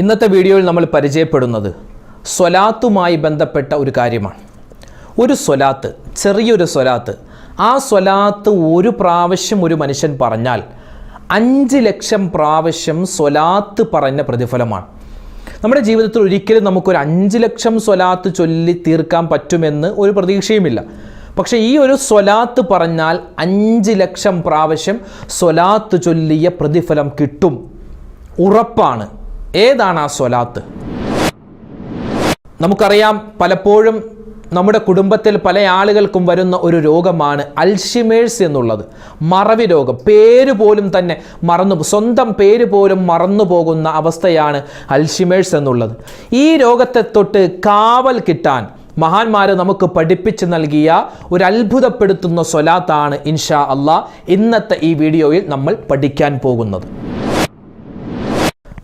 ഇന്നത്തെ വീഡിയോയിൽ നമ്മൾ പരിചയപ്പെടുന്നത് സ്വലാത്തുമായി ബന്ധപ്പെട്ട ഒരു കാര്യമാണ്. ഒരു സ്വലാത്ത് ചെറിയൊരു സ്വലാത്ത് ആ സ്വലാത്ത് ഒരു പ്രാവശ്യം ഒരു മനുഷ്യൻ പറഞ്ഞാൽ അഞ്ച് ലക്ഷം പ്രാവശ്യം സ്വലാത്ത് പറഞ്ഞ പ്രതിഫലമാണ്. നമ്മുടെ ജീവിതത്തിൽ ഒരിക്കലും നമുക്കൊരു അഞ്ച് ലക്ഷം സ്വലാത്ത് ചൊല്ലി തീർക്കാൻ പറ്റുമെന്ന് ഒരു പ്രതീക്ഷയുമില്ല. പക്ഷേ ഈ ഒരു സ്വലാത്ത് പറഞ്ഞാൽ അഞ്ച് ലക്ഷം പ്രാവശ്യം സ്വലാത്ത് ചൊല്ലിയ പ്രതിഫലം കിട്ടും. ഉറപ്പാണ്. ഏതാണ് ആ സ്വലാത്ത്? നമുക്കറിയാം പലപ്പോഴും നമ്മുടെ കുടുംബത്തിൽ പല ആളുകൾക്കും വരുന്ന ഒരു രോഗമാണ് അൽഷിമേഴ്സ് എന്നുള്ളത്. മറവി രോഗം. പേര് പോലും തന്നെ മറന്നു സ്വന്തം പേര് പോലും മറന്നു പോകുന്ന അവസ്ഥയാണ് അൽഷിമേഴ്സ് എന്നുള്ളത്. ഈ രോഗത്തെ തൊട്ട് കാവൽ കിട്ടാൻ മഹാന്മാർ നമുക്ക് പഠിപ്പിച്ച് നൽകിയ ഒരു അത്ഭുതപ്പെടുത്തുന്ന സ്വലാത്താണ് ഇൻഷാ അള്ളാ ഇന്നത്തെ ഈ വീഡിയോയിൽ നമ്മൾ പഠിക്കാൻ പോകുന്നത്.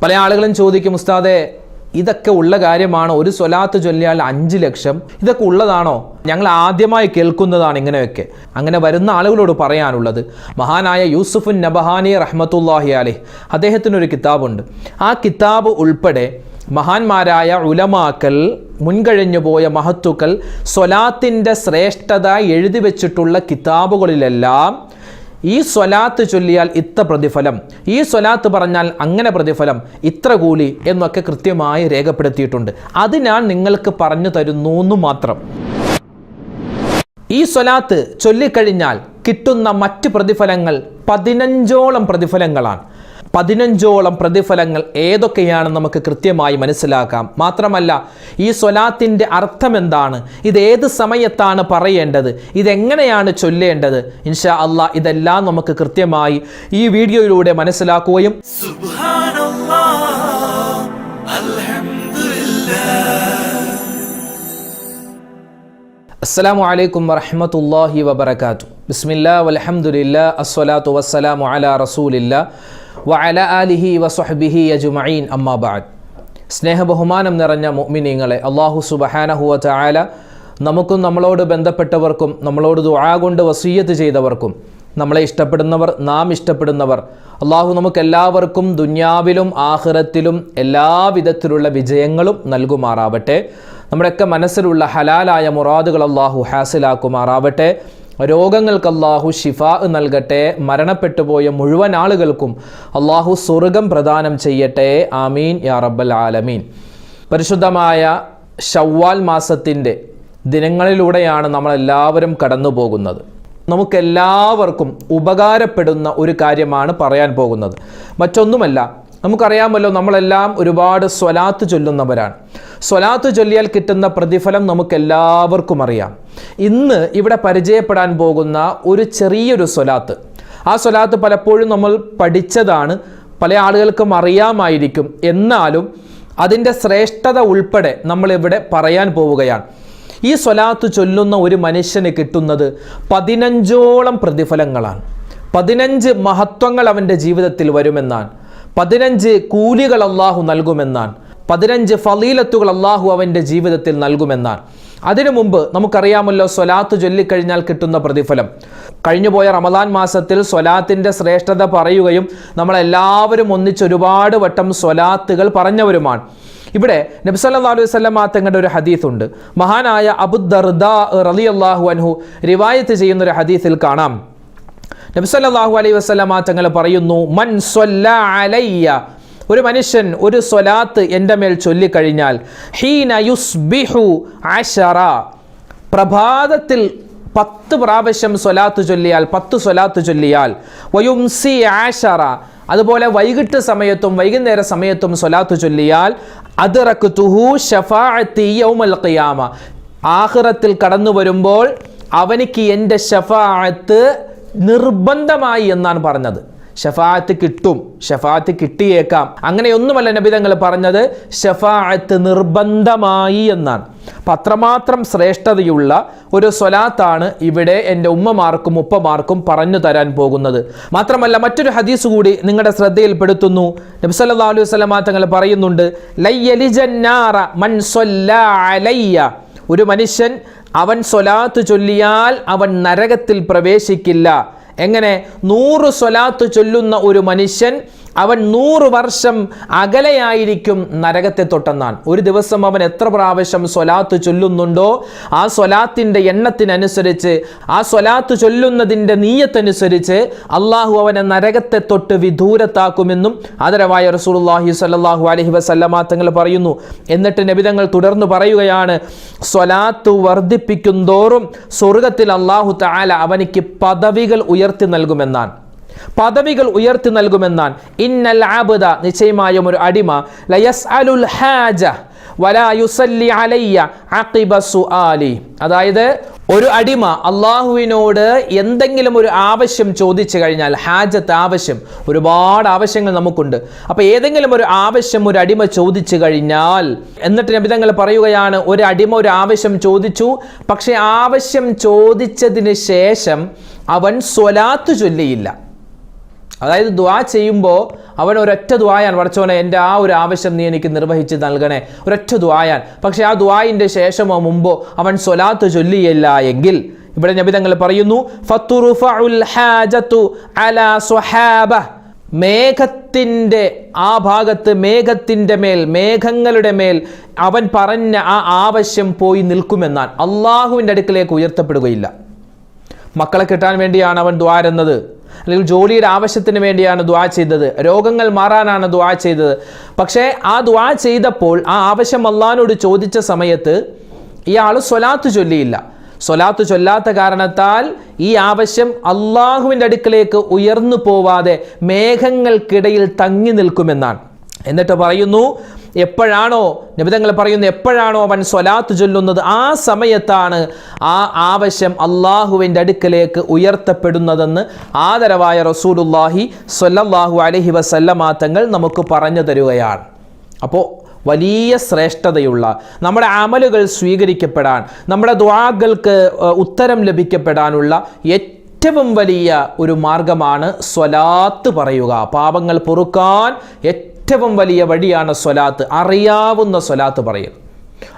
പല ആളുകളും ചോദിക്കും ഉസ്താദെ ഇതൊക്കെ ഉള്ള കാര്യമാണോ? ഒരു സ്വലാത്ത് ചൊല്ലിയാൽ അഞ്ച് ലക്ഷം. ഇതൊക്കെ ഉള്ളതാണോ? ഞങ്ങൾ ആദ്യമായി കേൾക്കുന്നതാണ് ഇങ്ങനെയൊക്കെ. അങ്ങനെ വരുന്ന ആളുകളോട് പറയാനുള്ളത് മഹാനായ യൂസുഫുൻ നബഹാനി റഹ്മത്തുല്ലാഹി അലി അദ്ദേഹത്തിനൊരു കിതാബുണ്ട്. ആ കിതാബ് ഉൾപ്പെടെ മഹാന്മാരായ ഉലമാക്കൽ മുൻകഴിഞ്ഞു പോയ മഹത്തുക്കൾ സ്വലാത്തിന്റെ ശ്രേഷ്ഠത എഴുതി വെച്ചിട്ടുള്ള കിതാബുകളിലെല്ലാം ഈ സ്വലാത്ത് ചൊല്ലിയാൽ ഇത്ര പ്രതിഫലം. ഈ സ്വലാത്ത് പറഞ്ഞാൽ അങ്ങനെ പ്രതിഫലം ഇത്ര കൂലി എന്നൊക്കെ കൃത്യമായി രേഖപ്പെടുത്തിയിട്ടുണ്ട്. അത് ഞാൻ നിങ്ങൾക്ക് പറഞ്ഞു തരുന്നു എന്ന് മാത്രം. ഈ സ്വലാത്ത് ചൊല്ലിക്കഴിഞ്ഞാൽ കിട്ടുന്ന മറ്റ് പ്രതിഫലങ്ങൾ പതിനഞ്ചോളം പ്രതിഫലങ്ങളാണ്. പതിനഞ്ചോളം പ്രതിഫലങ്ങൾ ഏതൊക്കെയാണ് നമുക്ക് കൃത്യമായി മനസ്സിലാക്കാം? മാത്രമല്ല ഈ സ്വലാത്തിന്റെ അർത്ഥം എന്താണ്? ഇത് ഏത് സമയത്താണ് പറയേണ്ടത്? ഇതെങ്ങനെയാണ് ചൊല്ലേണ്ടത്? ഇൻഷാ അള്ളാ ഇതെല്ലാം നമുക്ക് കൃത്യമായി ഈ വീഡിയോയിലൂടെ മനസ്സിലാക്കുകയും അസ്സലാമു അലൈക്കും വറഹമത്തല്ലാഹി വബർക്കാത്തു ബിസ്മില്ല വലഹമുല്ല അസ്വലാത്തു വസ്സലാമു അല റസൂലില്ല. വഅല ആലിഹി വസ്വഹ്ബിഹി അജ്മഈൻ അമ്മാ ബഅദ്. സ്നേഹബഹുമാനം നിറഞ്ഞ മുഅ്മിനീങ്ങളെ അള്ളാഹു സുബ്ഹാനഹു വ തആല നമുക്കും നമ്മളോട് ബന്ധപ്പെട്ടവർക്കും നമ്മളോട് ദുആ കൊണ്ട് വസീയത്ത് ചെയ്തവർക്കും നമ്മളെ ഇഷ്ടപ്പെടുന്നവർ നാം ഇഷ്ടപ്പെടുന്നവർ അള്ളാഹു നമുക്കെല്ലാവർക്കും ദുന്യാവിലും ആഖിറത്തിലും എല്ലാവിധത്തിലുള്ള വിജയങ്ങളും നൽകുമാറാവട്ടെ. നമ്മുടെയൊക്കെ മനസ്സിലുള്ള ഹലാലായ മുറാദുകൾ അള്ളാഹു ഹാസിലാക്കുമാറാവട്ടെ. രോഗങ്ങൾക്ക് അള്ളാഹു ഷിഫ നൽകട്ടെ മരണപ്പെട്ടുപോയ മുഴുവൻ ആളുകൾക്കും അള്ളാഹു സ്വർഗം പ്രദാനം ചെയ്യട്ടെ. ആമീൻ. യാ റബ്ബൽ ആലമീൻ. പരിശുദ്ധമായ ഷവ്വാൽ മാസത്തിന്റെ ദിനങ്ങളിലൂടെയാണ് നമ്മളെല്ലാവരും കടന്നു പോകുന്നത് നമുക്കെല്ലാവർക്കും ഉപകാരപ്പെടുന്ന ഒരു കാര്യമാണ് പറയാൻ പോകുന്നത്. മറ്റൊന്നുമല്ല നമുക്കറിയാമല്ലോ നമ്മളെല്ലാം ഒരുപാട് സ്വലാത്ത് ചൊല്ലുന്നവരാണ്. സ്വലാത്ത് ചൊല്ലിയാൽ കിട്ടുന്ന പ്രതിഫലം നമുക്കെല്ലാവർക്കും അറിയാം. ഇന്ന് ഇവിടെ പരിചയപ്പെടാൻ പോകുന്ന ഒരു ചെറിയൊരു സ്വലാത്ത്. ആ സ്വലാത്ത് പലപ്പോഴും നമ്മൾ പഠിച്ചതാണ് പല ആളുകൾക്കും അറിയാമായിരിക്കും. എന്നാലും അതിന്റെ ശ്രേഷ്ഠത ഉൾപ്പെടെ നമ്മളിവിടെ പറയാൻ പോവുകയാണ്. ഈ സ്വലാത്ത് ചൊല്ലുന്ന ഒരു മനുഷ്യന് കിട്ടുന്നത് പതിനഞ്ചോളം പ്രതിഫലങ്ങളാണ്. പതിനഞ്ച് മഹത്വങ്ങൾ അവന്റെ ജീവിതത്തിൽ വരുമെന്നാണ്. പതിനഞ്ച് കൂലികൾ അള്ളാഹു നൽകുമെന്നാണ്. പതിനഞ്ച് ഫലീലത്തുകൾ അള്ളാഹു അവന്റെ ജീവിതത്തിൽ നൽകുമെന്നാണ്. അതിനു മുമ്പ് നമുക്കറിയാമല്ലോ സ്വലാത്ത് ചൊല്ലിക്കഴിഞ്ഞാൽ കിട്ടുന്ന പ്രതിഫലം. കഴിഞ്ഞുപോയ റമദാൻ മാസത്തിൽ സ്വലാത്തിന്റെ ശ്രേഷ്ഠത പറയുകയും നമ്മളെല്ലാവരും ഒന്നിച്ച് ഒരുപാട് വട്ടം സ്വലാത്തുകൾ പറഞ്ഞവരുമാണ്. ഇവിടെ നബ്സല്ലാ അലൈഹി സ്വലം തങ്ങളുടെ ഒരു ഹദീസ് ഉണ്ട് മഹാനായ അബുദർദ റലി അള്ളാഹു അൻഹു റിവായത്ത് ചെയ്യുന്ന ഒരു ഹദീസിൽ കാണാം. നബ്സല്ലാഹു അലൈഹി വസ്ലമ തങ്ങൾ പറയുന്നു മൻ സ്വല്ല അലയ്യ ഒരു മനുഷ്യൻ ഒരു സ്വലാത്ത് എന്റെ മേൽ ചൊല്ലിക്കഴിഞ്ഞാൽ ഹീന യുസ്ബിഹു അഷറ പ്രഭാതത്തിൽ പത്ത് പ്രാവശ്യം സ്വലാത്ത് ചൊല്ലിയാൽ പത്ത് സ്വലാത്ത് ചൊല്ലിയാൽ വയുംസി ആഷറ അതുപോലെ വൈകിട്ട് സമയത്തും വൈകുന്നേര സമയത്തും സ്വലാത്ത് ചൊല്ലിയാൽ അതിറക്ക് തുഹു ഷഫാഅത്തി യൗമൽ ഖിയാമ. ആഖിറത്തിൽ കടന്നു വരുമ്പോൾ അവനിക്ക് എന്റെ ഷഫാഅത്ത് നിർബന്ധമായി എന്നാണ് പറഞ്ഞത്. ഷഫാഅത്ത് കിട്ടും ഷഫാത്ത് കിട്ടിയേക്കാം. അങ്ങനെയൊന്നുമല്ല നബിതങ്ങൾ പറഞ്ഞത് ഷഫാത്ത് നിർബന്ധമായി എന്നാണ്. അപ്പം അത്രമാത്രം ശ്രേഷ്ഠതയുള്ള ഒരു സ്വലാത്താണ് ഇവിടെ എന്റെ ഉമ്മമാർക്കും ഉപ്പമാർക്കും പറഞ്ഞു തരാൻ പോകുന്നത്. മാത്രമല്ല മറ്റൊരു ഹദീസ് കൂടി നിങ്ങളുടെ ശ്രദ്ധയിൽപ്പെടുത്തുന്നു. സല്ലല്ലാഹു അലൈഹി വസ്ലമാ തങ്ങൾ പറയുന്നുണ്ട് മൻ ഒരു മനുഷ്യൻ അവൻ സ്വലാത്ത് ചൊല്ലിയാൽ അവൻ നരകത്തിൽ പ്രവേശിക്കില്ല. എങ്ങനെ നൂറ് സ്വലാത്ത് ചൊല്ലുന്ന ഒരു മനുഷ്യൻ അവൻ നൂറ് വർഷം അകലെയായിരിക്കും നരകത്തെ തൊട്ടെന്നാണ് ഒരു ദിവസം അവൻ എത്ര പ്രാവശ്യം സ്വലാത്ത് ചൊല്ലുന്നുണ്ടോ ആ സ്വലാത്തിന്റെ എണ്ണത്തിനനുസരിച്ച് ആ സ്വലാത്ത് ചൊല്ലുന്നതിന്റെ നീയത്തനുസരിച്ച് അള്ളാഹു അവനെ നരകത്തെ തൊട്ട് വിദൂരത്താക്കുമെന്നും ആദരവായ റസൂലുള്ളാഹി സ്വല്ലല്ലാഹു അലൈഹി വസല്ലമ തങ്ങൾ പറയുന്നു. എന്നിട്ട് നബിതങ്ങൾ തുടർന്ന് പറയുകയാണ് സ്വലാത്ത് വർദ്ധിപ്പിക്കുന്തോറും സ്വർഗത്തിൽ അള്ളാഹു താല അവനിക്ക് പദവികൾ ഉയർത്തി നൽകുമെന്നാണ് പദവികൾ ഉയർത്തി നൽകുമെന്നാണ്. ഇന്നൽ ആബുദ നിശ്ചയമായും ഒരു അടിമ. ലയസ് അലുൽ ഹാജ അലയ്യ അതായത് ഒരു അടിമ അള്ളാഹുവിനോട് എന്തെങ്കിലും ഒരു ആവശ്യം ചോദിച്ചു കഴിഞ്ഞാൽ ഹാജത്ത് ആവശ്യം ഒരുപാട് ആവശ്യങ്ങൾ നമുക്കുണ്ട്. അപ്പോൾ ഏതെങ്കിലും ഒരു ആവശ്യം ഒരു അടിമ ചോദിച്ചു കഴിഞ്ഞാൽ എന്നിട്ട് നബിതങ്ങൾ പറയുകയാണ് ഒരു അടിമ ഒരു ആവശ്യം ചോദിച്ചു പക്ഷേ ആവശ്യം ചോദിച്ചതിന് ശേഷം അവൻ സ്വലാത്ത് ചൊല്ലിയില്ല. അതായത് ദ്വാ ചെയ്യുമ്പോൾ അവൻ ഒരൊറ്റ ദ്വായാൻ പഠിച്ചോനെ എന്റെ ആ ഒരു ആവശ്യം നീ എനിക്ക് നിർവഹിച്ച് നൽകണേ. ഒരൊറ്റ ദ്വായാൻ പക്ഷേ ആ ദ്വായിന്റെ ശേഷമോ മുമ്പോ അവൻ സ്വലാത്ത് ചൊല്ലിയില്ല എങ്കിൽ ഇവിടെ നബിതങ്ങൾ പറയുന്നു മേഘത്തിന്റെ ആ ഭാഗത്ത് മേഘത്തിന്റെ മേൽ മേഘങ്ങളുടെ മേൽ അവൻ പറഞ്ഞ ആ ആവശ്യം പോയി നിൽക്കുമെന്നാൽ അള്ളാഹുവിന്റെ അടുക്കിലേക്ക് ഉയർത്തപ്പെടുകയില്ല. മക്കളെ കിട്ടാൻ വേണ്ടിയാണ് അവൻ ദ്വാരുന്നത് അല്ലെങ്കിൽ ജോലിയുടെ ആവശ്യത്തിന് വേണ്ടിയാണ് ദ്വാ ചെയ്തത്. രോഗങ്ങൾ മാറാനാണ് ദ്വാ ചെയ്തത്. പക്ഷേ ആ ദ്വാ ചെയ്തപ്പോൾ ആ ആവശ്യം അള്ളഹാനോട് ചോദിച്ച സമയത്ത് ഇയാൾ സ്വലാത്ത് ചൊല്ലിയില്ല. സ്വലാത്ത് ചൊല്ലാത്ത കാരണത്താൽ ഈ ആവശ്യം അള്ളാഹുവിന്റെ അടുക്കലേക്ക് ഉയർന്നു പോവാതെ മേഘങ്ങൾക്കിടയിൽ തങ്ങി നിൽക്കുമെന്നാണ്. എന്നിട്ട് പറയുന്നു എപ്പോഴാണോ നിബിതങ്ങൾ പറയുന്നത് എപ്പോഴാണോ അവൻ സ്വലാത്ത് ചൊല്ലുന്നത് ആ സമയത്താണ് ആ ആവശ്യം അള്ളാഹുവിന്റെ അടുക്കലേക്ക് ഉയർത്തപ്പെടുന്നതെന്ന് ആദരവായ റസൂലുല്ലാഹി സ്വല്ലല്ലാഹു അലഹി വസല്ലമാത്തങ്ങൾ നമുക്ക് പറഞ്ഞു തരുകയാണ്. അപ്പോൾ വലിയ ശ്രേഷ്ഠതയുള്ള നമ്മുടെ അമലുകൾ സ്വീകരിക്കപ്പെടാൻ നമ്മുടെ ദ്വാകൾക്ക് ഉത്തരം ലഭിക്കപ്പെടാനുള്ള ഏറ്റവും വലിയ ഒരു മാർഗമാണ് സ്വലാത്ത് പറയുക. പാപങ്ങൾ പൊറുക്കാൻ ഏറ്റവും വലിയ വഴിയാണ് സ്വലാത്ത്. അറിയാവുന്ന സ്വലാത്ത് പറയുക.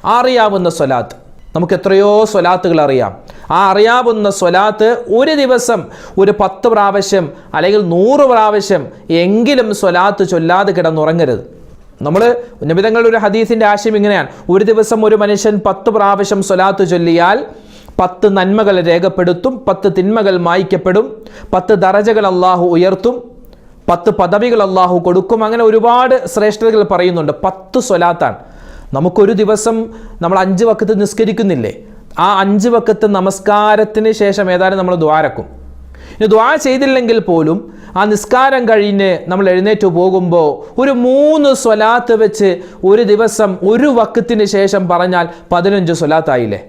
അറിയാവുന്ന സ്വലാത്ത്. നമുക്ക് എത്രയോ സ്വലാത്തുകൾ അറിയാം. ആ അറിയാവുന്ന സ്വലാത്ത് ഒരു ദിവസം ഒരു പത്ത് പ്രാവശ്യം അല്ലെങ്കിൽ നൂറ് പ്രാവശ്യം എങ്കിലും സ്വലാത്ത് ചൊല്ലാതെ കിടന്നുറങ്ങരുത്. നമ്മൾ നബിതങ്ങളുടെ ഒരു ഹദീസിന്റെ ആശയം ഇങ്ങനെയാണ്. ഒരു ദിവസം ഒരു മനുഷ്യൻ പത്ത് പ്രാവശ്യം സ്വലാത്ത് ചൊല്ലിയാൽ പത്ത് നന്മകൾ രേഖപ്പെടുത്തും പത്ത് തിന്മകൾ മായ്ക്കപ്പെടും പത്ത് ദറജകൾ അള്ളാഹു ഉയർത്തും പത്ത് പദവികൾ അള്ളാഹു കൊടുക്കും. അങ്ങനെ ഒരുപാട് ശ്രേഷ്ഠതകൾ പറയുന്നുണ്ട്. പത്ത് സ്വലാത്താണ്. നമുക്കൊരു ദിവസം നമ്മൾ അഞ്ച് വക്കത്ത് നിസ്കരിക്കുന്നില്ലേ? ആ അഞ്ച് വക്കത്ത് നമസ്കാരത്തിന് ശേഷം ഏതായാലും നമ്മൾ ദ്വാരക്കും ഇനി ദ്വാ ചെയ്തില്ലെങ്കിൽ പോലും ആ നിസ്കാരം കഴിഞ്ഞ് നമ്മൾ എഴുന്നേറ്റ് പോകുമ്പോൾ ഒരു മൂന്ന് സ്വലാത്ത് വെച്ച് ഒരു ദിവസം ഒരു വക്കത്തിന് ശേഷം പറഞ്ഞാൽ പതിനഞ്ച് സ്വലാത്തായില്ലേ?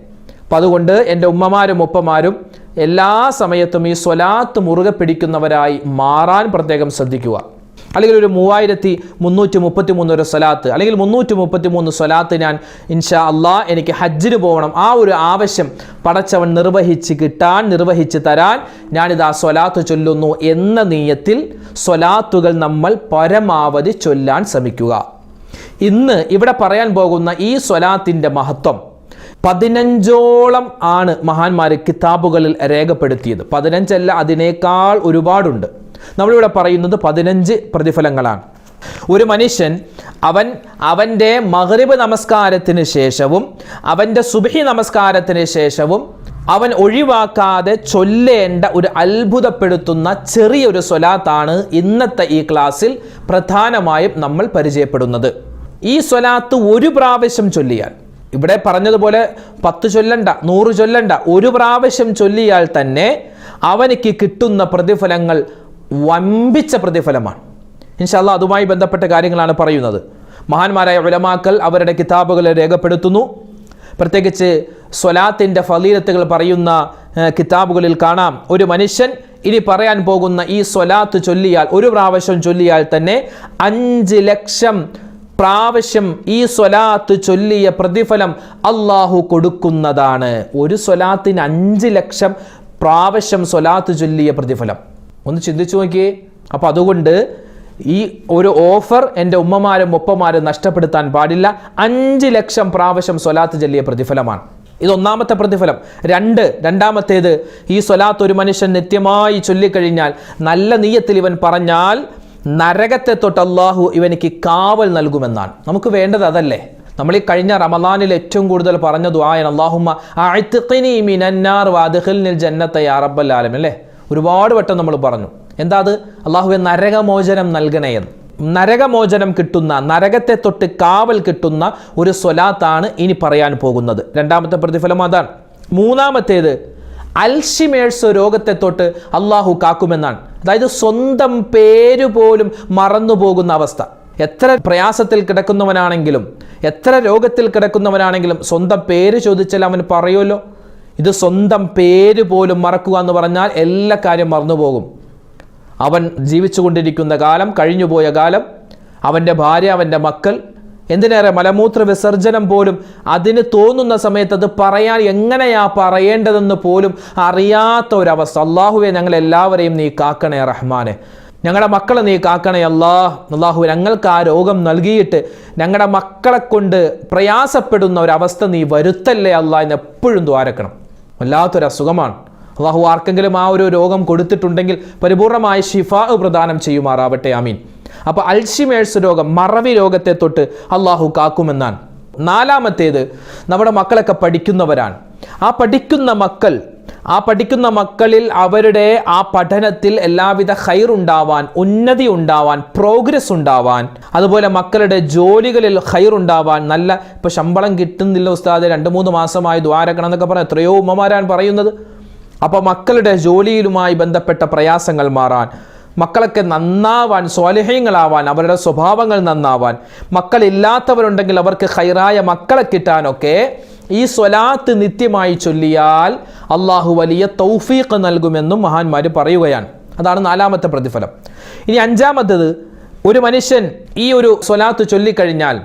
അപ്പം അതുകൊണ്ട് എന്റെ ഉമ്മമാരും ഉപ്പമാരും എല്ലാ സമയത്തും ഈ സ്വലാത്ത് മുറുകെ പിടിക്കുന്നവരായി മാറാൻ പ്രത്യേകം ശ്രദ്ധിക്കുക. അല്ലെങ്കിൽ ഒരു മൂവായിരത്തി മുന്നൂറ്റി മുപ്പത്തി മൂന്ന് ഒരു സ്വലാത്ത്. അല്ലെങ്കിൽ മുന്നൂറ്റി മുപ്പത്തി മൂന്ന് സ്വലാത്ത് ഞാൻ ഇൻഷാ അള്ളാ എനിക്ക് ഹജ്ജിന് പോകണം. ആ ഒരു ആവശ്യം പടച്ചവൻ നിർവഹിച്ച് കിട്ടാൻ നിർവഹിച്ച് തരാൻ ഞാനിത് ആ സ്വലാത്ത് ചൊല്ലുന്നു എന്ന നീയത്തിൽ സ്വലാത്തുകൾ നമ്മൾ പരമാവധി ചൊല്ലാൻ ശ്രമിക്കുക. ഇന്ന് ഇവിടെ പറയാൻ പോകുന്ന ഈ സ്വലാത്തിന്റെ മഹത്വം പതിനഞ്ചോളം ആണ് മഹാന്മാർ കിതാബുകളിൽ രേഖപ്പെടുത്തിയത്. പതിനഞ്ചല്ല അതിനേക്കാൾ ഒരുപാടുണ്ട്. നമ്മളിവിടെ പറയുന്നത് പതിനഞ്ച് പ്രതിഫലങ്ങളാണ്. ഒരു മനുഷ്യൻ അവൻ അവന്റെ മഗ്രിബ് നമസ്കാരത്തിന് ശേഷവും അവന്റെ സുബഹി നമസ്കാരത്തിന് ശേഷവും അവൻ ഒഴിവാക്കാതെ ചൊല്ലേണ്ട ഒരു അത്ഭുതപ്പെടുത്തുന്ന ചെറിയൊരു സ്വലാത്താണ് ഇന്നത്തെ ഈ ക്ലാസ്സിൽ പ്രധാനമായും നമ്മൾ പരിചയപ്പെടുന്നത്. ഈ സ്വലാത്ത് ഒരു പ്രാവശ്യം ചൊല്ലിയാൽ ഇവിടെ പറഞ്ഞതുപോലെ പത്ത് ചൊല്ലണ്ട നൂറ് ചൊല്ലണ്ട ഒരു പ്രാവശ്യം ചൊല്ലിയാൽ തന്നെ അവനിക്ക് കിട്ടുന്ന പ്രതിഫലങ്ങൾ വമ്പിച്ച പ്രതിഫലമാണ്. ഇൻഷാല്ല അതുമായി ബന്ധപ്പെട്ട കാര്യങ്ങളാണ് പറയുന്നത്. മഹാന്മാരായ വിലമാക്കൽ അവരുടെ കിതാബുകൾ രേഖപ്പെടുത്തുന്നു. പ്രത്യേകിച്ച് സ്വലാത്തിന്റെ ഫലീലത്തുകൾ പറയുന്ന കിതാബുകളിൽ കാണാം. ഒരു മനുഷ്യൻ ഇനി പറയാൻ പോകുന്ന ഈ സ്വലാത്ത് ചൊല്ലിയാൽ ഒരു പ്രാവശ്യം ചൊല്ലിയാൽ തന്നെ അഞ്ച് ലക്ഷം പ്രാവശ്യം ഈ സ്വലാത്ത് ചൊല്ലിയ പ്രതിഫലം അള്ളാഹു കൊടുക്കുന്നതാണ്. ഒരു സ്വലാത്തിന് അഞ്ച് ലക്ഷം പ്രാവശ്യം സ്വലാത്ത് ചൊല്ലിയ പ്രതിഫലം. ഒന്ന് ചിന്തിച്ചു നോക്കിയേ. അപ്പോൾ അതുകൊണ്ട് ഈ ഒരു ഓഫർ എന്റെ ഉമ്മമാരും ഒപ്പമാരും നഷ്ടപ്പെടുത്താൻ പാടില്ല. അഞ്ച് ലക്ഷം പ്രാവശ്യം സ്വലാത്ത് ചൊല്ലിയ പ്രതിഫലമാണ്. ഇത് ഒന്നാമത്തെ പ്രതിഫലം. രണ്ട് രണ്ടാമത്തേത് ഈ സ്വലാത്ത് ഒരു മനുഷ്യൻ നിത്യമായി ചൊല്ലിക്കഴിഞ്ഞാൽ നല്ല നീയത്തിൽ ഇവൻ പറഞ്ഞാൽ നരകത്തെ തൊട്ട് അള്ളാഹു ഇവനിക്ക് കാവൽ നൽകുമെന്നാണ്. നമുക്ക് വേണ്ടത് അതല്ലേ? നമ്മൾ ഈ കഴിഞ്ഞ റമദാനിൽ ഏറ്റവും കൂടുതൽ പറഞ്ഞ ദ്വായൻ അള്ളാഹുമ്മ മിനന്നാർ അല്ലേ? ഒരുപാട് വട്ടം നമ്മൾ പറഞ്ഞു. എന്താ അത്? അള്ളാഹുവെ നരകമോചനം നൽകണേ എന്ന്. നരകമോചനം കിട്ടുന്ന നരകത്തെ തൊട്ട് കാവൽ കിട്ടുന്ന ഒരു സ്വലാത്താണ് ഇനി പറയാൻ പോകുന്നത്. രണ്ടാമത്തെ പ്രതിഫലം അതാണ്. മൂന്നാമത്തേത് അൽഷിമേഴ്സ് രോഗത്തെ തൊട്ട് അള്ളാഹു കാക്കുമെന്നാണ്. അതായത് സ്വന്തം പേര് പോലും മറന്നുപോകുന്ന അവസ്ഥ. എത്ര പ്രയാസത്തിൽ കിടക്കുന്നവനാണെങ്കിലും എത്ര രോഗത്തിൽ കിടക്കുന്നവനാണെങ്കിലും സ്വന്തം പേര് ചോദിച്ചാൽ അവന് പറയുമല്ലോ. ഇത് സ്വന്തം പേര് പോലും മറക്കുക എന്ന് പറഞ്ഞാൽ എല്ലാ കാര്യം മറന്നുപോകും. അവൻ ജീവിച്ചുകൊണ്ടിരിക്കുന്ന കാലം കഴിഞ്ഞുപോയ കാലം അവന്റെ ഭാര്യ അവന്റെ മക്കൾ എന്തിനേറെ മലമൂത്ര വിസർജനം പോലും അതിന് തോന്നുന്ന സമയത്ത് അത് പറയാൻ എങ്ങനെയാ പറയേണ്ടതെന്ന് പോലും അറിയാത്ത ഒരവസ്ഥ. അള്ളാഹുവെ ഞങ്ങൾ എല്ലാവരെയും നീ കാക്കണേ റഹ്മാനെ. ഞങ്ങളുടെ മക്കളെ നീ കാക്കണേ അല്ലാഹ് അള്ളാഹു ഞങ്ങൾക്ക് ആ രോഗം നൽകിയിട്ട് ഞങ്ങളുടെ മക്കളെ കൊണ്ട് പ്രയാസപ്പെടുന്ന ഒരവസ്ഥ നീ വരുത്തല്ലേ അല്ലാ എന്ന് എപ്പോഴും ദ്വാരക്കണം. വല്ലാത്തൊരു അസുഖമാണ്. അള്ളാഹു ആർക്കെങ്കിലും ആ ഒരു രോഗം കൊടുത്തിട്ടുണ്ടെങ്കിൽ പരിപൂർണമായ ശിഫാ പ്രദാനം ചെയ്യുമാറാവട്ടെ. ആമീൻ. അപ്പോൾ അൽഷിമേഴ്സ് രോഗം മറവി രോഗത്തെ തൊട്ട് അള്ളാഹു കാക്കുമെന്നാണ്. നാലാമത്തേത് നമ്മുടെ മക്കളൊക്കെ പഠിക്കുന്നവരാണ്. ആ പഠിക്കുന്ന മക്കൾ ആ പഠിക്കുന്ന മക്കളിൽ അവരുടെ ആ പഠനത്തിൽ എല്ലാവിധ ഹൈർ ഉണ്ടാവാൻ ഉന്നതി ഉണ്ടാവാൻ പ്രോഗ്രസ് ഉണ്ടാവാൻ അതുപോലെ മക്കളുടെ ജോലികളിൽ ഹൈർ ഉണ്ടാവാൻ നല്ല ഇപ്പോൾ ശമ്പളം കിട്ടുന്നില്ല ഉസ്താദ് രണ്ട് മൂന്ന് മാസമായി ദ്വാരക്കണം എന്നൊക്കെ പറഞ്ഞ എത്രയോ ഉമ്മമാരാണ് പറയുന്നത്. അപ്പോൾ മക്കളുടെ ജോലിയിലുമായി ബന്ധപ്പെട്ട പ്രയാസങ്ങൾ മാറാൻ മക്കളൊക്കെ നന്നാവാൻ സ്വാലിഹ്യങ്ങളാവാൻ അവരുടെ സ്വഭാവങ്ങൾ നന്നാവാൻ മക്കളില്ലാത്തവരുണ്ടെങ്കിൽ അവർക്ക് ഹൈറായ മക്കളെ കിട്ടാനൊക്കെ ഈ സ്വലാത്ത് നിത്യമായി ചൊല്ലിയാൽ അള്ളാഹു വലിയ തൗഫീഖ് നൽകുമെന്നും മഹാന്മാർ പറയുകയാണ്. അതാണ് നാലാമത്തെ പ്രതിഫലം. ഇനി അഞ്ചാമത്തത് ഒരു മനുഷ്യൻ ഈ ഒരു സ്വലാത്ത് ചൊല്ലിക്കഴിഞ്ഞാൽ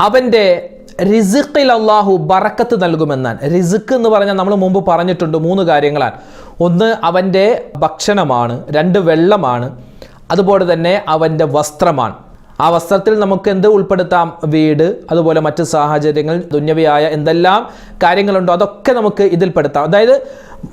അവന്റെ റിസിക്കിൽ അള്ളാഹു ബറക്കത്ത് നൽകുമെന്നാണ്. റിസിഖ് എന്ന് പറഞ്ഞാൽ നമ്മൾ മുമ്പ് പറഞ്ഞിട്ടുണ്ട് മൂന്ന് കാര്യങ്ങളാണ്. ഒന്ന് അവന്റെ ഭക്ഷണമാണ്. രണ്ട് വെള്ളമാണ്. അതുപോലെ തന്നെ അവന്റെ വസ്ത്രമാണ്. ആ വസ്ത്രത്തിൽ നമുക്ക് എന്ത് ഉൾപ്പെടുത്താം? വീട് അതുപോലെ മറ്റ് സാഹചര്യങ്ങൾ ദുന്യവിയായ എന്തെല്ലാം കാര്യങ്ങളുണ്ടോ? അതൊക്കെ നമുക്ക് ഇതിൽപ്പെടുത്താം. അതായത്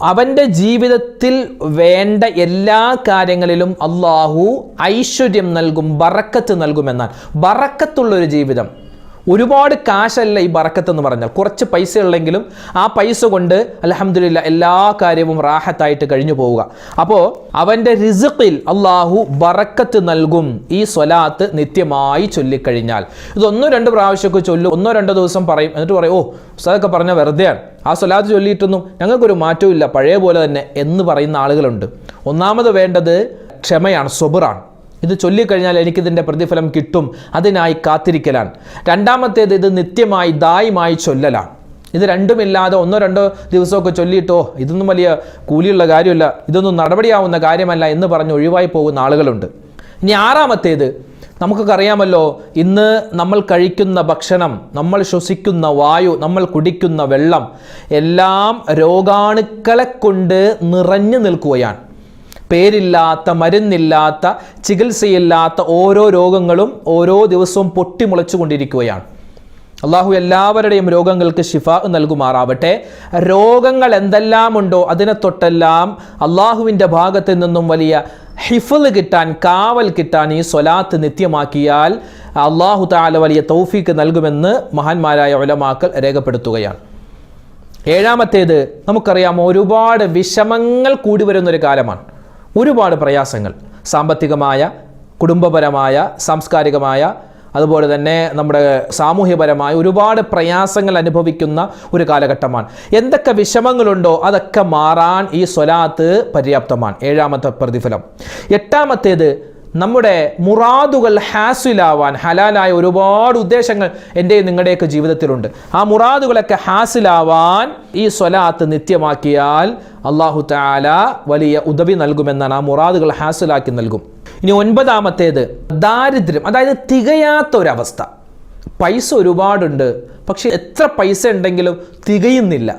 അവന്റെ ജീവിതത്തിൽ വേണ്ട എല്ലാ കാര്യങ്ങളിലും അള്ളാഹു ഐശ്വര്യം നൽകും ബറക്കത്ത് നൽകുമെന്നാൽ ബറക്കത്തുള്ളൊരു ജീവിതം. ഒരുപാട് കാശല്ല ഈ ബറക്കത്ത് എന്ന് പറഞ്ഞാൽ. കുറച്ച് പൈസ ഉള്ളെങ്കിലും ആ പൈസ കൊണ്ട് അലഹമില്ല എല്ലാ കാര്യവും റാഹത്തായിട്ട് കഴിഞ്ഞു പോവുക. അപ്പോൾ അവന്റെ റിസുക്കിൽ അള്ളാഹു ബറക്കത്ത് നൽകും. ഈ സ്വലാത്ത് നിത്യമായി ചൊല്ലിക്കഴിഞ്ഞാൽ. ഇതൊന്നോ രണ്ട് പ്രാവശ്യമൊക്കെ ചൊല്ലും. ഒന്നോ രണ്ടോ ദിവസം പറയും. എന്നിട്ട് പറയും ഓ ഉസ്താദൊക്കെ പറഞ്ഞ വെറുതെയാണ്. ആ സ്വലാത്ത് ചൊല്ലിയിട്ടൊന്നും ഞങ്ങൾക്കൊരു മാറ്റവും ഇല്ല. പഴയ പോലെ തന്നെ എന്ന് പറയുന്ന ആളുകളുണ്ട്. ഒന്നാമത് വേണ്ടത് ക്ഷമയാണ് സ്വബറാണ് ഇത് ചൊല്ലിക്കഴിഞ്ഞാൽ എനിക്കിതിന്റെ പ്രതിഫലം കിട്ടും. അതിനായി കാത്തിരിക്കലാണ്. രണ്ടാമത്തേത് ഇത് നിത്യമായി ദായുമായി ചൊല്ലലാണ്. ഇത് രണ്ടുമില്ലാതെ ഒന്നോ രണ്ടോ ദിവസമൊക്കെ ചൊല്ലിയിട്ടോ ഇതൊന്നും വലിയ കൂലിയുള്ള കാര്യമല്ല. ഇതൊന്നും നടപടിയാവുന്ന കാര്യമല്ല എന്ന് പറഞ്ഞ് ഒഴിവായി പോകുന്ന ആളുകളുണ്ട്. ഇനി ആറാമത്തേത് നമുക്കൊക്കെ അറിയാമല്ലോ ഇന്ന് നമ്മൾ കഴിക്കുന്ന ഭക്ഷണം നമ്മൾ ശ്വസിക്കുന്ന വായു നമ്മൾ കുടിക്കുന്ന വെള്ളം എല്ലാം രോഗാണുക്കളെ കൊണ്ട് നിറഞ്ഞു നിൽക്കുകയാണ്. പേരില്ലാത്ത മരുന്നില്ലാത്ത ചികിത്സയില്ലാത്ത ഓരോ രോഗങ്ങളും ഓരോ ദിവസവും പൊട്ടിമുളച്ചു കൊണ്ടിരിക്കുകയാണ് അള്ളാഹു എല്ലാവരുടെയും രോഗങ്ങൾക്ക് ഷിഫ നൽകുമാറാവട്ടെ. രോഗങ്ങൾ എന്തെല്ലാം ഉണ്ടോ അതിനെ തൊട്ടെല്ലാം അള്ളാഹുവിന്റെ ഭാഗത്ത് നിന്നും വലിയ ഹിഫൽ കിട്ടാൻ കാവൽ കിട്ടാൻ ഈ സ്വലാത്ത് നിത്യമാക്കിയാൽ അള്ളാഹു താല വലിയ തൗഫീക്ക് നൽകുമെന്ന് മഹാന്മാരായ ഒലമാക്കൾ രേഖപ്പെടുത്തുകയാണ്. ഏഴാമത്തേത് നമുക്കറിയാം ഒരുപാട് വിഷമങ്ങൾ കൂടി വരുന്നൊരു കാലമാണ്. ഒരുപാട് പ്രയാസങ്ങൾ. സാമ്പത്തികമായ കുടുംബപരമായ സാംസ്കാരികമായ അതുപോലെ തന്നെ നമ്മുടെ സാമൂഹ്യപരമായ ഒരുപാട് പ്രയാസങ്ങൾ അനുഭവിക്കുന്ന ഒരു കാലഘട്ടമാണ്. എന്തൊക്കെ വിഷമങ്ങളുണ്ടോ അതൊക്കെ മാറാൻ ഈ സ്വലാത്ത് പര്യാപ്തമാണ്. ഏഴാമത്തെ പ്രതിഫലം. എട്ടാമത്തേത് നമ്മുടെ മുറാദുകൾ ഹാസിലാവാൻ ഹലാലായ ഒരുപാട് ഉദ്ദേശങ്ങൾ എന്റെ നിങ്ങളുടെയൊക്കെ ജീവിതത്തിലുണ്ട്. ആ മുറാദുകളൊക്കെ ഹാസിലാവാൻ ഈ സ്വലാത്ത് നിത്യമാക്കിയാൽ അള്ളാഹു താല വലിയ ഉദവി നൽകുമെന്നാണ് ആ മുറാദുകൾ ഹാസിലാക്കി നൽകും. ഇനി ഒൻപതാമത്തേത് ദാരിദ്ര്യം. അതായത് തികയാത്ത ഒരവസ്ഥ പൈസ ഒരുപാടുണ്ട് പക്ഷെ എത്ര പൈസ ഉണ്ടെങ്കിലും തികയുന്നില്ല.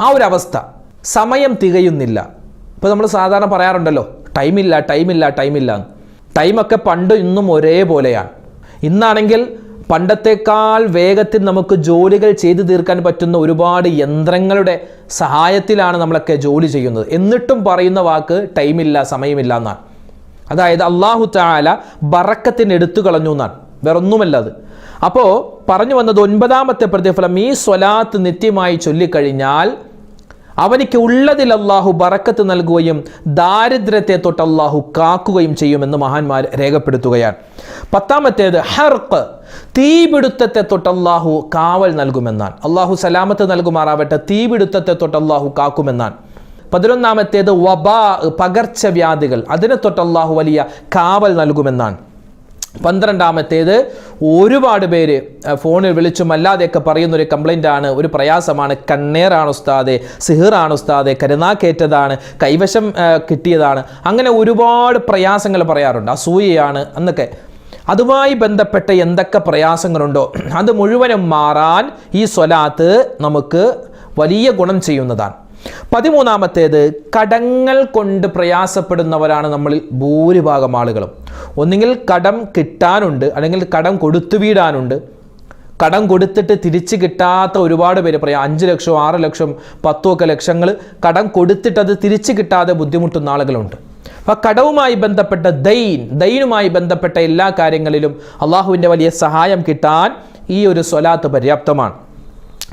ആ ഒരു അവസ്ഥ സമയം തികയുന്നില്ല. ഇപ്പോൾ നമ്മൾ സാധാരണ പറയാറുണ്ടല്ലോ ടൈമില്ല ടൈമില്ല ടൈമില്ല എന്ന്. ടൈമൊക്കെ പണ്ട് ഇന്നും ഒരേപോലെയാണ്. ഇന്നാണെങ്കിൽ പണ്ടത്തെക്കാൾ വേഗത്തിൽ നമുക്ക് ജോലികൾ ചെയ്തു തീർക്കാൻ പറ്റുന്ന ഒരുപാട് യന്ത്രങ്ങളുടെ സഹായത്തിലാണ് നമ്മളൊക്കെ ജോലി ചെയ്യുന്നത്. എന്നിട്ടും പറയുന്ന വാക്ക് ടൈമില്ല സമയമില്ല എന്നാണ്. അതായത് അള്ളാഹു താല ബറക്കത്തിന് എടുത്തു കളഞ്ഞു എന്നാണ്. വേറൊന്നുമല്ല അത്. അപ്പോൾ പറഞ്ഞു വന്നത് ഒൻപതാമത്തെ പ്രതിഫലം ഈ സ്വലാത്ത് നിത്യമായി ചൊല്ലിക്കഴിഞ്ഞാൽ അവനിക്ക് ഉള്ളതിൽ അള്ളാഹു ബറക്കത്ത് നൽകുകയും ദാരിദ്ര്യത്തെ തൊട്ട് അള്ളാഹു കാക്കുകയും ചെയ്യുമെന്ന് മഹാന്മാർ രേഖപ്പെടുത്തുകയാണ്. പത്താമത്തേത് ഹർക്ക് തീപിടുത്തത്തെ തൊട്ട് അള്ളാഹു കാവൽ നൽകുമെന്നാണ്. അള്ളാഹു സലാമത്ത് നൽകുമാറാവട്ടെ തീപിടുത്തത്തെ തൊട്ട് അള്ളാഹു കാക്കുമെന്നാണ്. പതിനൊന്നാമത്തേത് വബാ പകർച്ചവ്യാധികൾ അതിനെ തൊട്ട് അള്ളാഹു വലിയ കാവൽ നൽകുമെന്നാണ്. പന്ത്രണ്ടാമത്തേത് ഒരുപാട് പേര് ഫോണിൽ വിളിച്ചും അല്ലാതെയൊക്കെ പറയുന്ന ഒരു കംപ്ലൈന്റാണ് ഒരു പ്രയാസമാണ്. കണ്ണേറാണ് ഉസ്താദെ സിഹിറാണ് ഉസ്താദെ കരുനാക്കേറ്റതാണ് കൈവശം കിട്ടിയതാണ്. അങ്ങനെ ഒരുപാട് പ്രയാസങ്ങൾ പറയാറുണ്ട്. അസൂയയാണ് എന്നൊക്കെ. അതുമായി ബന്ധപ്പെട്ട എന്തൊക്കെ പ്രയാസങ്ങളുണ്ടോ? അത് മുഴുവനും മാറാൻ ഈ സ്വലാത്ത് നമുക്ക് വലിയ ഗുണം ചെയ്യുന്നതാണ്. പതിമൂന്നാമത്തേത് കടങ്ങൾ കൊണ്ട് പ്രയാസപ്പെടുന്നവരാണ് നമ്മളിൽ ഭൂരിഭാഗം ആളുകളും. ഒന്നുകിൽ കടം കിട്ടാനുണ്ട് അല്ലെങ്കിൽ കടം കൊടുത്തു വീടാനുണ്ട്. കടം കൊടുത്തിട്ട് തിരിച്ച് കിട്ടാത്ത ഒരുപാട് പേര് പറയാം അഞ്ച് ലക്ഷം ആറ് ലക്ഷം പത്തും ഒക്കെ ലക്ഷങ്ങൾ കടം കൊടുത്തിട്ട് അത് തിരിച്ച് കിട്ടാതെ ബുദ്ധിമുട്ടുന്ന ആളുകളുണ്ട്. അപ്പോൾ കടവുമായി ബന്ധപ്പെട്ട ദൈൻ ദൈനുമായി ബന്ധപ്പെട്ട എല്ലാ കാര്യങ്ങളിലും അള്ളാഹുവിന്റെ വലിയ സഹായം കിട്ടാൻ ഈ ഒരു സ്വലാത്ത് പര്യാപ്തമാണ്.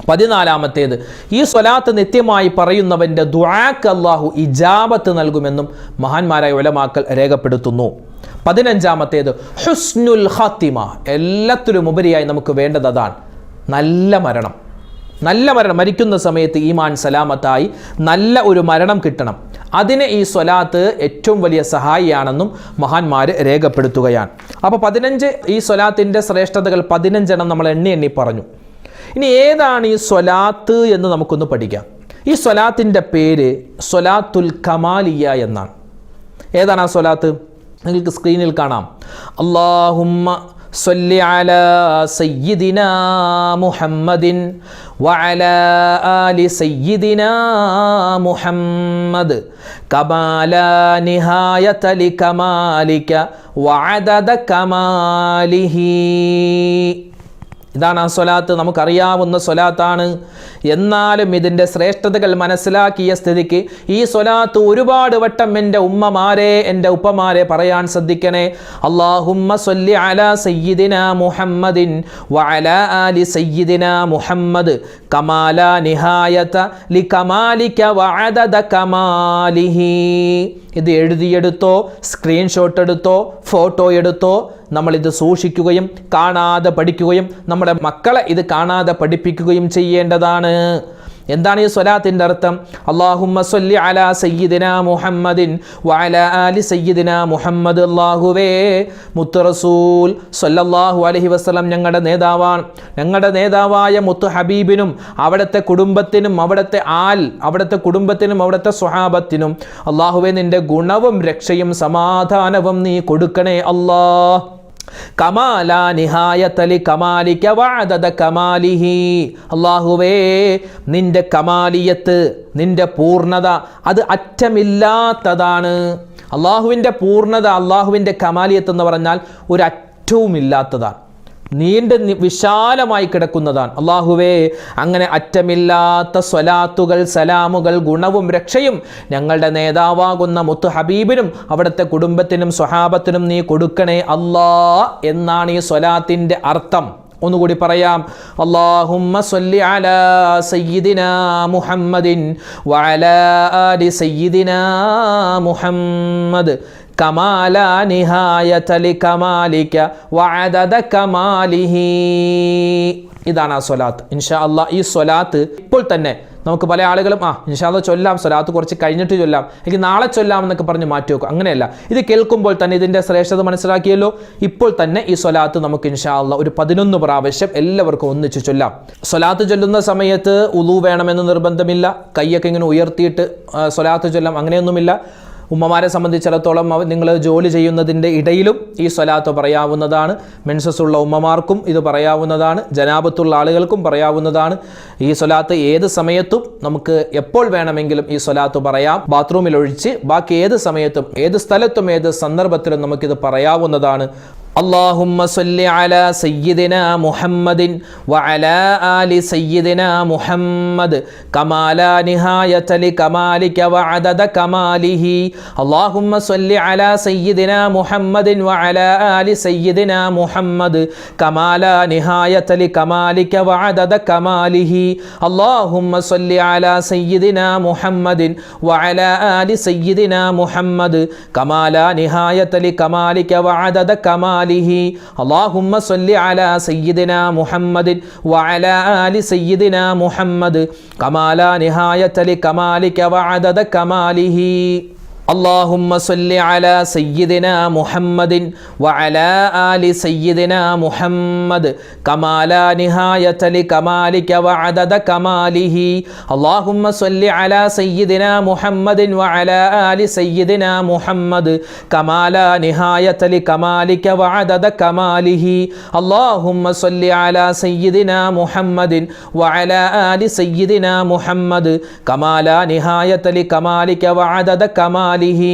പതിനാലാമത്തേത് ഈ സ്വലാത്ത് നിത്യമായി പറയുന്നവന്റെ ദുആക്ക് അള്ളാഹു ഇജാബത്ത് നൽകുമെന്നും മഹാന്മാരായ ഉലമാക്കൽ രേഖപ്പെടുത്തുന്നു. പതിനഞ്ചാമത്തേത് ഹുസ്നുൽ ഖാത്തിമ എല്ലാത്തിലും ഉപരിയായി നമുക്ക് വേണ്ടത് അതാണ് നല്ല മരണം. നല്ല മരണം മരിക്കുന്ന സമയത്ത് ഈമാൻ സലാമത്തായി നല്ല ഒരു മരണം കിട്ടണം. അതിന് ഈ സ്വലാത്ത് ഏറ്റവും വലിയ സഹായിയാണെന്നും മഹാന്മാർ രേഖപ്പെടുത്തുകയാണ്. അപ്പോൾ പതിനഞ്ച് ഈ സ്വലാത്തിന്റെ ശ്രേഷ്ഠതകൾ പതിനഞ്ചെണ്ണം നമ്മൾ എണ്ണി എണ്ണി പറഞ്ഞു. ഇനി ഏതാണ് ഈ സ്വലാത്ത് എന്ന് നമുക്കൊന്ന് പഠിക്കാം ഈ സ്വലാത്തിൻ്റെ പേര് സ്വലാത്തുൽ കമാലിയ എന്നാണ് ഏതാണ് ആ സ്വലാത്ത് നിങ്ങൾക്ക് സ്ക്രീനിൽ കാണാം അള്ളാഹുമ്മ صل على سيدنا محمد وعلى آل سيدنا محمد كما لا نهاية لكمالك وعدد كماله ഇതാണ് ആ സ്വലാത്ത്. നമുക്കറിയാവുന്ന സ്വലാത്താണ്. എന്നാലും ഇതിന്റെ ശ്രേഷ്ഠതകൾ മനസ്സിലാക്കിയ സ്ഥിതിക്ക് ഈ സ്വലാത്ത് ഒരുപാട് വട്ടം എന്റെ ഉമ്മമാരെ എന്റെ ഉപ്പമാരെ പറയാൻ ശ്രദ്ധിക്കണേ. അള്ളാഹുമ്മ മുഹമ്മദിൻ ആലി മുഹമ്മദ് കമാല നിഹായത വഅദദ കമാലിഹി. ഇത് എഴുതിയെടുത്തോ സ്ക്രീൻഷോട്ട് എടുത്തോ ഫോട്ടോ എടുത്തോ നമ്മളിത് സൂക്ഷിക്കുകയും കാണാതെ പഠിക്കുകയും നമ്മുടെ മക്കളെ ഇത് കാണാതെ പഠിപ്പിക്കുകയും ചെയ്യേണ്ടതാണ്. എന്താണ് ഈ സ്വലാത്തിന്റെ അർത്ഥം? അള്ളാഹുമ്മ സല്ലി അല സയ്യിദിന മുഹമ്മദിൻ വഅല അലി സയ്യിദിന മുഹമ്മദ് അള്ളാഹുവേ മുത്തുറസൂൽ സൊല്ലാഹു അലഹി വസല്ലം ഞങ്ങളുടെ നേതാവാണ്. ഞങ്ങളുടെ നേതാവായ മുത്തു ഹബീബിനും അവിടുത്തെ കുടുംബത്തിനും അവിടുത്തെ ആൽ അവിടുത്തെ കുടുംബത്തിനും അവിടുത്തെ സ്വഹാബത്തിനും അള്ളാഹുവേ നിന്റെ ഗുണവും രക്ഷയും സമാധാനവും നീ കൊടുക്കണേ അല്ലാഹ്. കമാല നിഹായത്തലി കമാലിക്ക വാദത കമാലിഹി. അള്ളാഹുവേ നിന്റെ കമാലിയത്ത് നിന്റെ പൂർണത അത് അറ്റമില്ലാത്തതാണ്. അള്ളാഹുവിന്റെ പൂർണത അള്ളാഹുവിന്റെ കമാലിയത്ത് എന്ന് പറഞ്ഞാൽ ഒരു അറ്റവുമില്ലാത്തതാണ് നീണ്ട് വിശാലമായി കിടക്കുന്നതാണ്. അള്ളാഹുവേ അങ്ങനെ അറ്റമില്ലാത്ത സ്വലാത്തുകൾ സലാമുകൾ ഗുണവും രക്ഷയും ഞങ്ങളുടെ നേതാവാകുന്ന മുത്ത് ഹബീബിനും അവിടുത്തെ കുടുംബത്തിനും സ്വഹാബത്തിനും നീ കൊടുക്കണേ അല്ലാ എന്നാണ് ഈ സ്വലാത്തിന്റെ അർത്ഥം. ഒന്നുകൂടി പറയാം. അള്ളാഹുമ്മ സ്വല്ലി അല സയ്യിദിന മുഹമ്മദിൻ വഅല ആലി സയ്യിദിന മുഹമ്മദ് കമാല നിഹായതലി കമാലിക്ക വഅദദ കമാലിഹി. ഇതാണ് ആ സ്വലാത്ത്. ഇൻഷാ അള്ളാഹ് ഈ സ്വലാത്ത് ഇപ്പോൾ തന്നെ നമുക്ക് പല ആളുകളും ആ ഇൻഷാ അള്ളാഹ് ചൊല്ലാം സ്വലാത്ത് കുറച്ച് കഴിഞ്ഞിട്ട് ചൊല്ലാം എനിക്ക് നാളെ ചൊല്ലാം എന്നൊക്കെ പറഞ്ഞ് മാറ്റി വെക്കും. അങ്ങനെയല്ല ഇത് കേൾക്കുമ്പോൾ തന്നെ ഇതിന്റെ ശ്രേഷ്ഠത മനസ്സിലാക്കിയല്ലോ. ഇപ്പോൾ തന്നെ ഈ സ്വലാത്ത് നമുക്ക് ഇൻഷാ അള്ളാഹ് ഒരു പതിനൊന്ന് പ്രാവശ്യം എല്ലാവർക്കും ഒന്നിച്ച് ചൊല്ലാം. സ്വലാത്ത് ചൊല്ലുന്ന സമയത്ത് ഉളു വേണമെന്ന് നിർബന്ധമില്ല. കൈയൊക്കെ ഇങ്ങനെ ഉയർത്തിയിട്ട് സ്വലാത്ത് ചൊല്ലാം അങ്ങനെയൊന്നുമില്ല. ഉമ്മമാരെ സംബന്ധിച്ചിടത്തോളം നിങ്ങൾ ജോലി ചെയ്യുന്നതിന്റെ ഇടയിലും ഈ സ്വലാത്ത് പറയാവുന്നതാണ്. മെൻസസ് ഉള്ള ഉമ്മമാർക്കും ഇത് പറയാവുന്നതാണ്. ജനാപത്തുള്ള ആളുകൾക്കും പറയാവുന്നതാണ്. ഈ സ്വലാത്ത് ഏത് സമയത്തും നമുക്ക് എപ്പോൾ വേണമെങ്കിലും ഈ സ്വലാത്ത് പറയാം. ബാത്റൂമിൽ ഒഴിച്ച് ബാക്കി ഏത് സമയത്തും ഏത് സ്ഥലത്തും ഏത് സന്ദർഭത്തിലും നമുക്കിത് പറയാവുന്നതാണ്. اللهم صل على سيدنا محمد وعلى آل سيدنا محمد كما لا نهاية لكمالك وعدد كماله اللهم صل على سيدنا محمد وعلى آل سيدنا محمد كما لا نهاية لكمالك وعدد كماله اللهم صل على سيدنا محمد وعلى آل سيدنا محمد كما لا نهاية لكمالك وعدد كماله ആലിഹി അള്ളാഹുമ്മ സല്ലി അല സയ്യിദിന മുഹമ്മദിൻ വഅല ആലി സയ്യിദിന മുഹമ്മദ് കമാല നിഹായത്തലി കമാലിക വഅദദ കമാലിഹി. اللهم صل على سيدنا محمد وعلى آل سيدنا محمد كما لا نهاية لكمالك وعدد كماله اللهم صل على سيدنا محمد وعلى آل سيدنا محمد كما لا نهاية لكمالك وعدد كماله اللهم صل على سيدنا محمد وعلى آل سيدنا محمد كما لا نهاية لكمالك وعدد كماله आलिही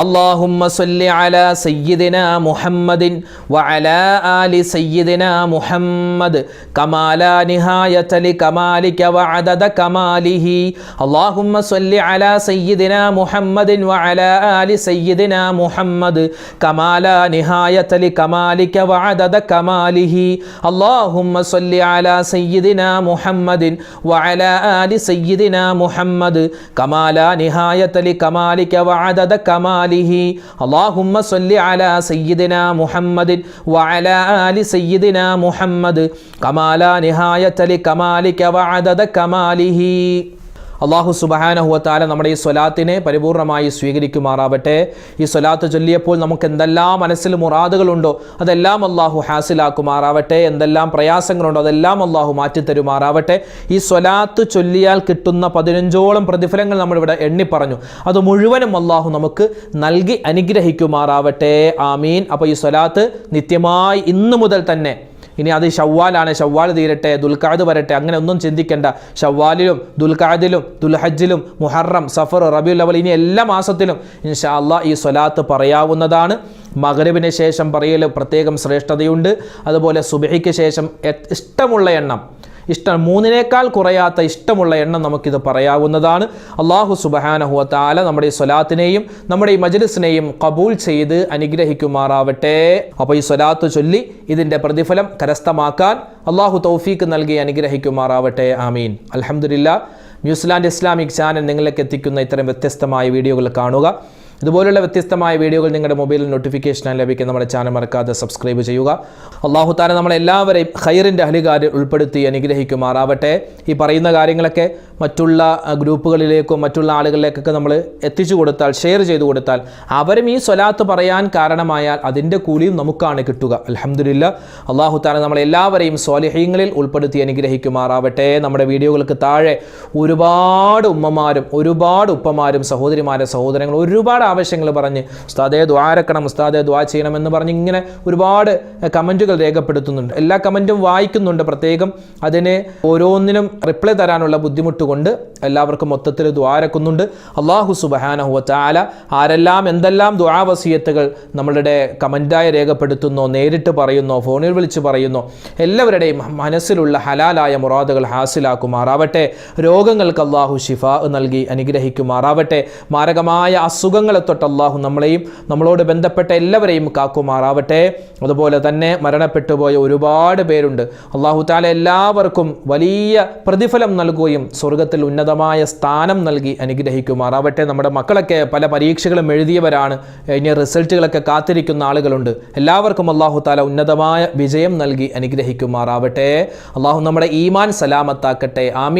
اللهم صل على سيدنا محمد وعلى آل سيدنا محمد كما لا نهاية لكمالك وعدد كماله اللهم صل على سيدنا محمد وعلى آل سيدنا محمد كما لا نهاية لكمالك وعدد كماله اللهم صل على سيدنا محمد وعلى آل سيدنا محمد كما لا نهاية لكمالك وعدد كماله اللهم صل على سيدنا محمد وعلى آل سيدنا محمد كما لا نهاية لكمالك وعدد كماله അള്ളാഹു സുബഹാനഹുവത്താല നമ്മുടെ ഈ സ്വലാത്തിനെ പരിപൂർണമായി സ്വീകരിക്കുമാറാവട്ടെ. ഈ സ്വലാത്ത് ചൊല്ലിയപ്പോൾ നമുക്ക് എന്തെല്ലാം മനസ്സിൽ മുറാദുകളുണ്ടോ അതെല്ലാം അള്ളാഹു ഹാസിലാക്കുമാറാവട്ടെ. എന്തെല്ലാം പ്രയാസങ്ങളുണ്ടോ അതെല്ലാം അള്ളാഹു മാറ്റിത്തരുമാറാവട്ടെ. ഈ സ്വലാത്ത് ചൊല്ലിയാൽ കിട്ടുന്ന പതിനഞ്ചോളം പ്രതിഫലങ്ങൾ നമ്മളിവിടെ എണ്ണിപ്പറഞ്ഞു. അത് മുഴുവനും അള്ളാഹു നമുക്ക് നൽകി അനുഗ്രഹിക്കുമാറാവട്ടെ. ആമീൻ. അപ്പോൾ ഈ സ്വലാത്ത് നിത്യമായി ഇന്നു മുതൽ തന്നെ ഇനി അത് ഷവ്വാലാണ്. ഷവ്വാൽ തീരട്ടെ ദുൽഖാദ് വരട്ടെ അങ്ങനെ ഒന്നും ചിന്തിക്കേണ്ട. ഷവ്വാലിലും ദുൽഖാദിലും ദുൽഹജ്ജിലും മുഹറം സഫർ റബിയുൽ അവൽ ഇനി എല്ലാ മാസത്തിലും ഇൻഷാ അള്ളാഹ് ഈ സ്വലാത്ത് പറയാവുന്നതാണ്. മകരവിന് ശേഷം പറയൽ പ്രത്യേകം ശ്രേഷ്ഠതയുണ്ട്. അതുപോലെ സുബഹിക്ക് ശേഷം ഇഷ്ടമുള്ള എണ്ണം ഇഷ്ടം മൂന്നിനേക്കാൾ കുറയാത്ത ഇഷ്ടമുള്ള എണ്ണം നമുക്കിത് പറയാവുന്നതാണ്. അള്ളാഹു സുബഹാനഹുവ താല നമ്മുടെ ഈ സ്വലാത്തിനെയും നമ്മുടെ ഈ മജ്ലിസിനെയും കബൂൽ ചെയ്ത് അനുഗ്രഹിക്കുമാറാവട്ടെ. അപ്പോൾ ഈ സ്വലാത്ത് ചൊല്ലി ഇതിന്റെ പ്രതിഫലം കരസ്ഥമാക്കാൻ അള്ളാഹു തൗഫീക്ക് നൽകി അനുഗ്രഹിക്കുമാറാവട്ടെ. ആമീൻ. അലഹമുല്ല ന്യൂസിലാൻഡ് ഇസ്ലാമിക് ചാനൽ നിങ്ങളിലേക്ക് എത്തിക്കുന്ന ഇത്തരം വ്യത്യസ്തമായ വീഡിയോകൾ കാണുക. ഇതുപോലുള്ള വ്യത്യസ്തമായ വീഡിയോകൾ നിങ്ങളുടെ മൊബൈലിൽ നോട്ടിഫിക്കേഷനായി ലഭിക്കാൻ നമ്മുടെ ചാനൽ മറക്കാതെ സബ്സ്ക്രൈബ് ചെയ്യുക. അള്ളാഹു താല നമ്മളെല്ലാവരെയും ഹൈറിന്റെ അഹലികാരിൽ ഉൾപ്പെടുത്തി അനുഗ്രഹിക്കുമാറാവട്ടെ. ഈ പറയുന്ന കാര്യങ്ങളൊക്കെ മറ്റുള്ള ഗ്രൂപ്പുകളിലേക്കോ മറ്റുള്ള ആളുകളിലേക്കൊക്കെ നമ്മൾ എത്തിച്ചു കൊടുത്താൽ ഷെയർ ചെയ്തു കൊടുത്താൽ അവരും ഈ സ്വലാത്ത് പറയാൻ കാരണമായാൽ അതിന്റെ കൂലിയും നമുക്കാണ് കിട്ടുക. അലഹമില്ല അള്ളാഹു താല നമ്മളെല്ലാവരെയും സ്വാലിഹ്യങ്ങളിൽ ഉൾപ്പെടുത്തി അനുഗ്രഹിക്കുമാറാവട്ടെ. നമ്മുടെ വീഡിയോകൾക്ക് താഴെ ഒരുപാട് ഉമ്മമാരും ഒരുപാട് ഉപ്പമാരും സഹോദരിമാരും സഹോദരങ്ങൾ ഒരുപാട് ആവശ്യങ്ങൾ പറഞ്ഞ് ഉസ്താദെ ദ്വാരക്കണം ഉസ്താദെ ദ്വാ ചെയ്യണമെന്ന് പറഞ്ഞ് ഇങ്ങനെ ഒരുപാട് കമന്റുകൾ രേഖപ്പെടുത്തുന്നുണ്ട്. എല്ലാ കമന്റും വായിക്കുന്നുണ്ട്. പ്രത്യേകം അതിന് ഓരോന്നിനും റിപ്ലൈ തരാനുള്ള ബുദ്ധിമുട്ട് കൊണ്ട് എല്ലാവർക്കും മൊത്തത്തിൽ ദ്വാരക്കുന്നുണ്ട് അള്ളാഹു സുബഹാനഹുവ ചാല ആരെല്ലാം എന്തെല്ലാം ദ്വാവസീയത്തുകൾ നമ്മളുടെ കമന്റായി രേഖപ്പെടുത്തുന്നോ നേരിട്ട് പറയുന്നോ ഫോണിൽ വിളിച്ച് പറയുന്നോ എല്ലാവരുടെയും മനസ്സിലുള്ള ഹലാലായ മുറാദുകൾ ഹാസിലാക്കുമാറാവട്ടെ. രോഗങ്ങൾക്ക് അള്ളാഹു ഷിഫ നൽകി അനുഗ്രഹിക്കുമാറാവട്ടെ. മാരകമായ അസുഖങ്ങളെ തൊട്ട് അള്ളാഹു നമ്മളെയും നമ്മളോട് ബന്ധപ്പെട്ട എല്ലാവരെയും കാക്കുമാറാവട്ടെ. അതുപോലെ തന്നെ മരണപ്പെട്ടുപോയ ഒരുപാട് പേരുണ്ട്. അള്ളാഹു താല എല്ലാവർക്കും വലിയ പ്രതിഫലം നൽകുകയും സ്വർഗത്തിൽ ഉന്നതമായ സ്ഥാനം നൽകി അനുഗ്രഹിക്കുമാറാവട്ടെ. നമ്മുടെ മക്കളൊക്കെ പല പരീക്ഷകളും എഴുതിയവരാണ്. ഇനി റിസൾട്ടുകളൊക്കെ കാത്തിരിക്കുന്ന ആളുകളുണ്ട്. എല്ലാവർക്കും അള്ളാഹു താല ഉന്നതമായ വിജയം നൽകി അനുഗ്രഹിക്കുമാറാവട്ടെ. അള്ളാഹു നമ്മുടെ ഈമാൻ സലാമത്താക്കട്ടെ. ആമീൻ.